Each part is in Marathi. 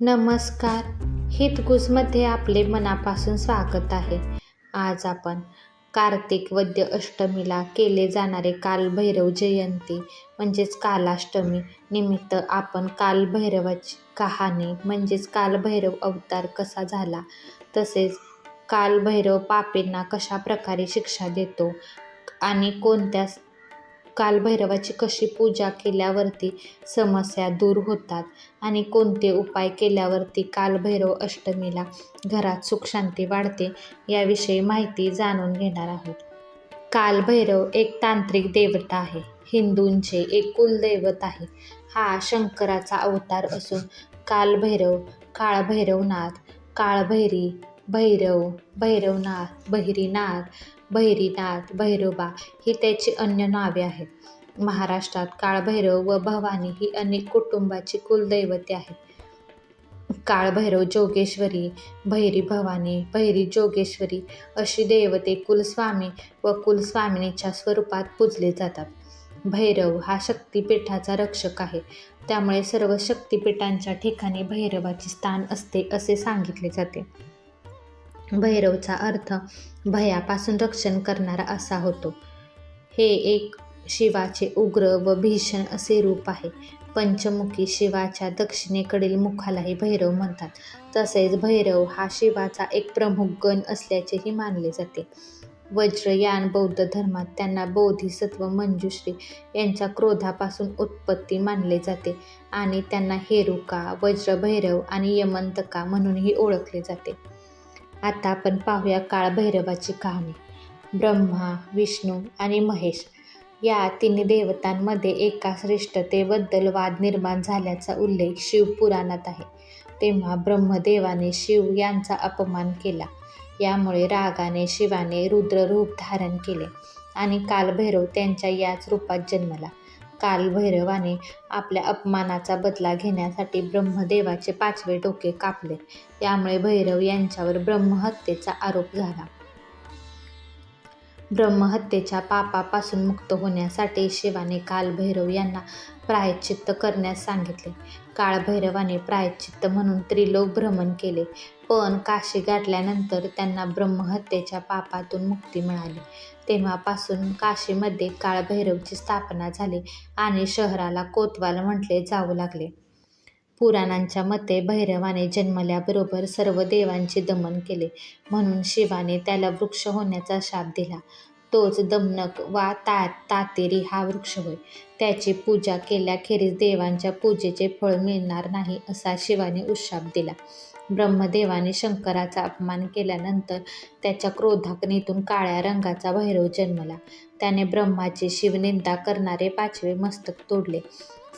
नमस्कार. हितगुजमध्ये आपले मनापासून स्वागत आहे. आज आपण कार्तिक वद्य अष्टमीला केले जाणारे कालभैरव जयंती म्हणजेच कालाष्टमी निमित्त आपण कालभैरवाची कहाणी म्हणजेच कालभैरव अवतार कसा झाला तसेच कालभैरव पापींना कशा प्रकारे शिक्षा देतो आणि कोणत्या कालभैरवाची कशी पूजा केल्यावरती समस्या दूर होतात आणि कोणते उपाय केल्यावरती कालभैरव अष्टमीला घरात सुखशांती वाढते याविषयी माहिती जाणून घेणार आहोत. कालभैरव एक तांत्रिक देवता आहे. हिंदूंचे एक कुलदैवत आहे. हा शंकराचा अवतार असून कालभैरव काळभैरवनाथ काळभैरी भैरव भैरवनाथ बहिरीनाथ भैरीनाथ भैरोबा ही त्याची अन्य नावे आहेत. महाराष्ट्रात काळभैरव व भवानी ही अनेक कुटुंबाची कुलदैवते आहेत. काळभैरव जोगेश्वरी भैरी भवानी भैरी जोगेश्वरी अशी देवते कुलस्वामी व कुलस्वामिनीच्या स्वरूपात पूजले जातात. भैरव हा शक्तिपीठाचा रक्षक आहे. त्यामुळे सर्व शक्तिपीठांच्या ठिकाणी भैरवाचे स्थान असते असे सांगितले जाते. भैरवचा अर्थ भयापासून रक्षण करणारा असा होतो. हे एक शिवाचे उग्र व भीषण असे रूप आहे. पंचमुखी शिवाच्या दक्षिणेकडील मुखालाही भैरव म्हणतात. तसेच भैरव हा शिवाचा एक प्रमुख गण असल्याचेही मानले जाते. वज्रयान बौद्ध धर्मात त्यांना बोधिसत्व मंजुश्री यांच्या क्रोधापासून उत्पत्ती मानले जाते आणि त्यांना हेरुका वज्रभैरव आणि यमंतका म्हणूनही ओळखले जाते. आता आपण पाहूया काळभैरवाची कहाणी. ब्रह्मा विष्णू आणि महेश या तिन्ही देवतांमध्ये एका श्रेष्ठतेबद्दल वाद निर्माण झाल्याचा उल्लेख शिवपुराणात आहे. तेव्हा ब्रह्मदेवाने शिव यांचा अपमान केला. यामुळे रागाने शिवाने रुद्ररूप धारण केले आणि कालभैरव त्यांच्या याच रूपात जन्मला. कालभैरवाने आपल्या अपमानाचा बदला घेण्यासाठी ब्रह्मदेवाचे पाचवे डोके कापले. यामुळे भैरव यांच्यावर ब्रह्महत्येचा आरोप झाला. ब्रह्महत्येच्या पापापासून मुक्त होण्यासाठी शिवाने कालभैरव यांना प्रायश्चित्त करण्यास सांगितले. काळभैरवाने प्रायश्चित्त म्हणून त्रिलोक भ्रमण केले. पण काशी गाठल्यानंतर त्यांना ब्रह्महत्येच्या पापातून मुक्ती मिळाली. तेव्हापासून काशीमध्ये काळभैरवची स्थापना झाली आणि शहराला कोतवाल म्हटले जाऊ लागले. पुराणांच्या मते भैरवाने जन्मल्याबरोबर सर्व देवांचे दमन केले म्हणून शिवाने त्याला वृक्ष होण्याचा शाप दिला. तोच दमनक वा ता तातेरी हा वृक्ष होय. त्याची पूजा केल्याखेरीज देवांच्या पूजेचे फळ मिळणार नाही असा शिवाने उशाप दिला. ब्रह्मदेवाने शंकराचा अपमान केल्यानंतर त्याच्या क्रोधाग्नीतून काळ्या रंगाचा भैरव जन्मला. त्याने ब्रह्माची शिवनिंदा करणारे पाचवे मस्तक तोडले.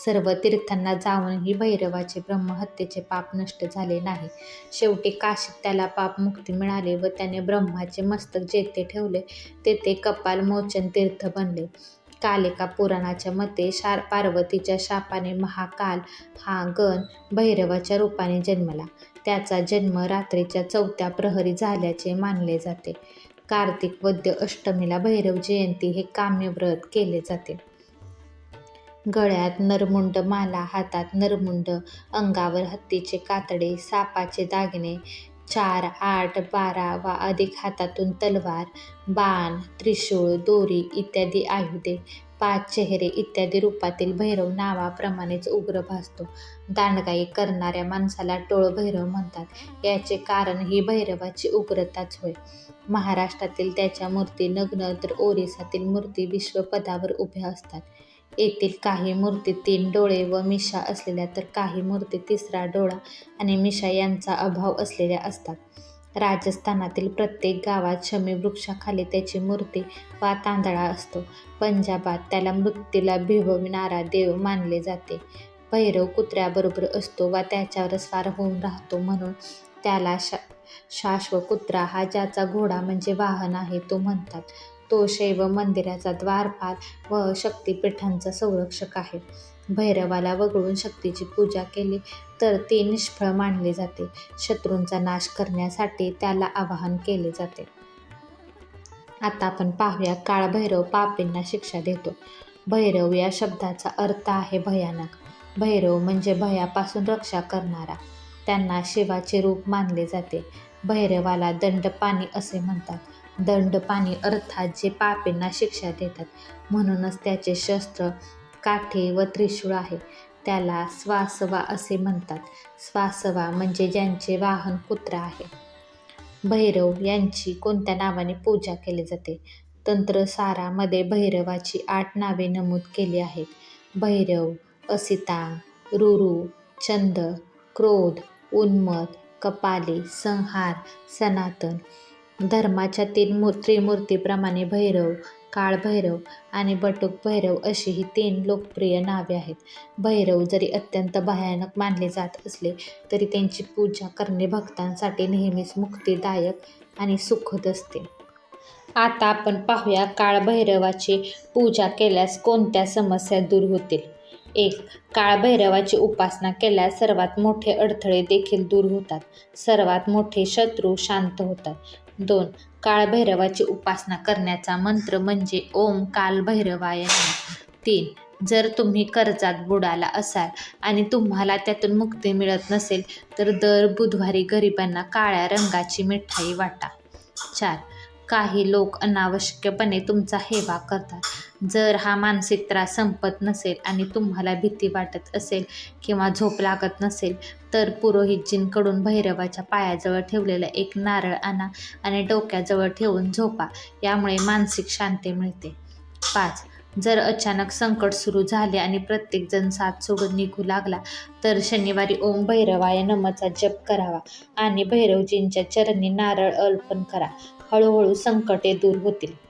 सर्व तीर्थांना जाऊनही भैरवाचे ब्रह्महत्येचे पाप नष्ट झाले नाही. शेवटी काशीत त्याला पाप मुक्ती मिळाली व त्याने ब्रह्माचे मस्तक जेथे ठेवले तेथे कपाल मोचन तीर्थ बनले. कालिका पुराणाच्या मते शार पार्वतीच्या शापाने महाकाल हा गण भैरवाच्या रूपाने जन्मला. त्याचा जन्म रात्रीच्या चौथ्या प्रहरी झाल्याचे मानले जाते. कार्तिक वद्य अष्टमीला भैरव जयंती हे काम्यव्रत केले जाते. गळ्यात नरमुंड माला हातात नरमुंड अंगावर हत्तीचे कातडे सापाचे दागिने चार आठ बारा वा अधिक हातातून तलवार बाण त्रिशूळ दोरी इत्यादी आयुधे पाच चेहरे इत्यादी रूपातील भैरव नावाप्रमाणेच उग्र भासतो. दांडगाई करणाऱ्या माणसाला टोळ भैरव म्हणतात. याचे कारण ही भैरवाची उग्रताच होय. महाराष्ट्रातील त्याच्या मूर्ती नग्न तर ओरिसातील मूर्ती विश्वपदावर उभ्या असतात. येथील काही मूर्ती तीन डोळे व मिशा असलेल्या तर काही मूर्ती तिसरा डोळा आणि मिशा यांचा अभाव असलेल्या असतात. राजस्थानातील प्रत्येक गावात शमी वृक्षाखाली त्याची मूर्ती वा तांदळा असतो. पंजाबात त्याला मृत्यूला भिवविणारा देव मानले जाते. भैरव कुत्र्याबरोबर असतो वा त्याच्यावर स्वार होऊन राहतो म्हणून त्याला शा शाश्व कुत्रा हा ज्याचा घोडा म्हणजे वाहन आहे तो म्हणतात. तो शैव मंदिराचा द्वारपाल व शक्तिपीठांचा संरक्षक आहे. भैरवाला वगळून शक्तीची पूजा केली तर ती निष्फळ मानले जाते. शत्रूंचा नाश करण्यासाठी त्याला आवाहन केले जाते. आता आपण पाहूया काळभैरव पापींना शिक्षा देतो. भैरव या शब्दाचा अर्थ आहे भयानक. भैरव म्हणजे भयापासून रक्षा करणारा. त्यांना शिवाचे रूप मानले जाते. भैरवाला दंडपाणी असे म्हणतात. दंडपाणी अर्थात जे पापींना शिक्षा देतात. म्हणूनच त्याचे शस्त्र काठी व त्रिशूळ आहे. त्याला स्वासवा असे म्हणतात. स्वासवा म्हणजे ज्यांचे वाहन कुत्रा आहे. भैरव यांची कोणत्या नावाने पूजा केली जाते? तंत्रसारामध्ये भैरवाची आठ नावे नमूद केली आहेत. भैरव असितांग रुरू चंद क्रोध उन्मत कपाली संहार सनातन. धर्माच्या तीन मूर् त्रिमूर्तीप्रमाणे भैरव काळभैरव आणि बटुक भैरव अशी ही तीन लोकप्रिय नावे आहेत. भैरव जरी अत्यंत भयानक मानले जात असले तरी त्यांची पूजा करणे भक्तांसाठी नेहमीच मुक्तिदायक आणि सुखद असते. आता आपण पाहूया काळभैरवाची पूजा केल्यास कोणत्या समस्या दूर होतील? एक काळभैरवाची उपासना केल्यास सर्वात मोठे अडथळे देखील दूर होतात. सर्वात मोठे शत्रू शांत होतात. दोन काळभैरवाची उपासना करण्याचा मंत्र म्हणजे ओम कालभैरवाय तीन जर तुम्ही कर्जात बुडाला असाल आणि तुम्हाला त्यातून मुक्ती मिळत नसेल तर दर बुधवारी गरिबांना काळ्या रंगाची मिठाई वाटा. चार काही लोक अनावश्यकपणे तुमचा हेवा करतात. जर हा मानसिक त्रास संपत नसेल आणि तुम्हाला भीती वाटत असेल किंवा झोप लागत नसेल तर पुरोहितजींकडून भैरवाच्या पायाजवळ ठेवलेला एक नारळ आणा आणि डोक्याजवळ ठेवून झोपा. यामुळे मानसिक शांती मिळते. पाच. जर अचानक संकट सुरू झाले आणि प्रत्येकजण साथ सोडून निघू लागला तर शनिवारी ओम भैरवाय नमचा जप करावा आणि भैरवजींच्या चरणी नारळ अर्पण करा. हळूहळू संकटे दूर होतील.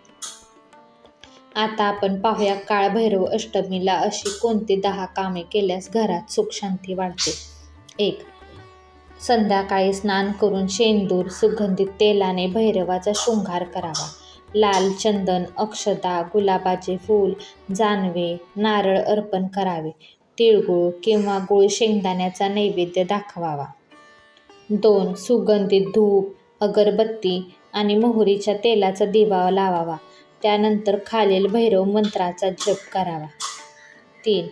आता आपण पाहूया काळभैरव अष्टमीला अशी कोणती दहा कामे केल्यास घरात सुख शांती वाढते. एक संध्याकाळी स्नान करून शेंदूर सुगंधित तेलाने भैरवाचा शृंगार करावा. लाल चंदन अक्षता गुलाबाचे फूल जानवे नारळ अर्पण करावे. तिळगुळ किंवा गुळ शेंगदाण्याचा नैवेद्य दाखवावा. दोन सुगंधित धूप अगरबत्ती आणि मोहरीच्या तेलाचा दिवा लावावा. त्यानंतर खालील भैरव मंत्राचा जप करावा. तीन.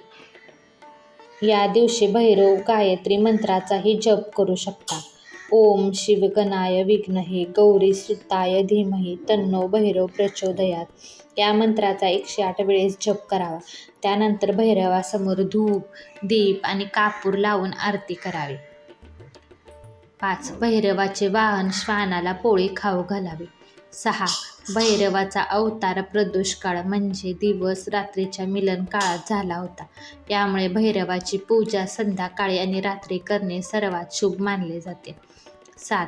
या दिवशी भैरव गायत्री मंत्राचाही जप करू शकता. ओम शिवगणाय विघ्नहे गौरी सुताय धीमही तन्नो भैरव प्रचोदयात. या मंत्राचा एकशे आठ वेळेस जप करावा. त्यानंतर भैरवासमोर धूप दीप आणि कापूर लावून आरती करावी. पाच. भैरवाचे वाहन श्वानाला पोळी खाऊ घालावी. सहा. भैरवाचा अवतार प्रदोष काळ म्हणजे दिवस रात्रीच्या मिलन काळात झाला होता. यामुळे भैरवाची पूजा संध्याकाळी आणि रात्री करणे सर्वात शुभ मानले जाते. सात.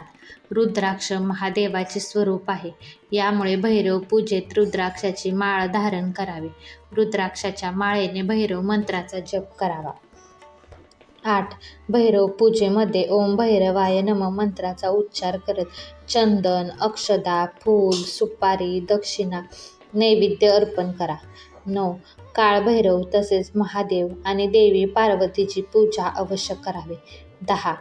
रुद्राक्ष महादेवाचे स्वरूप आहे. यामुळे भैरव पूजेत रुद्राक्षाची माळ धारण करावी. रुद्राक्षाच्या माळेने भैरव मंत्राचा जप करावा. आठ. भैरव पूजेमध्ये ओम भैरवाय नम मंत्राचा उच्चार करत चंदन अक्षदा फूल सुपारी दक्षिणा नैवेद्य अर्पण करा. नऊ. काळभैरव तसेच महादेव आणि देवी पार्वतीची पूजा अवश्य करावी. दहा.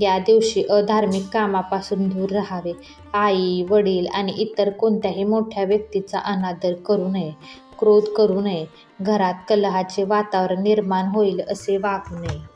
या दिवशी अधार्मिक कामापासून दूर राहावे. आई वडील आणि इतर कोणत्याही मोठ्या व्यक्तीचा अनादर करू नये क्रोध करू नये. घरात कलहाचे वातावरण निर्माण होईल असे वागू नये.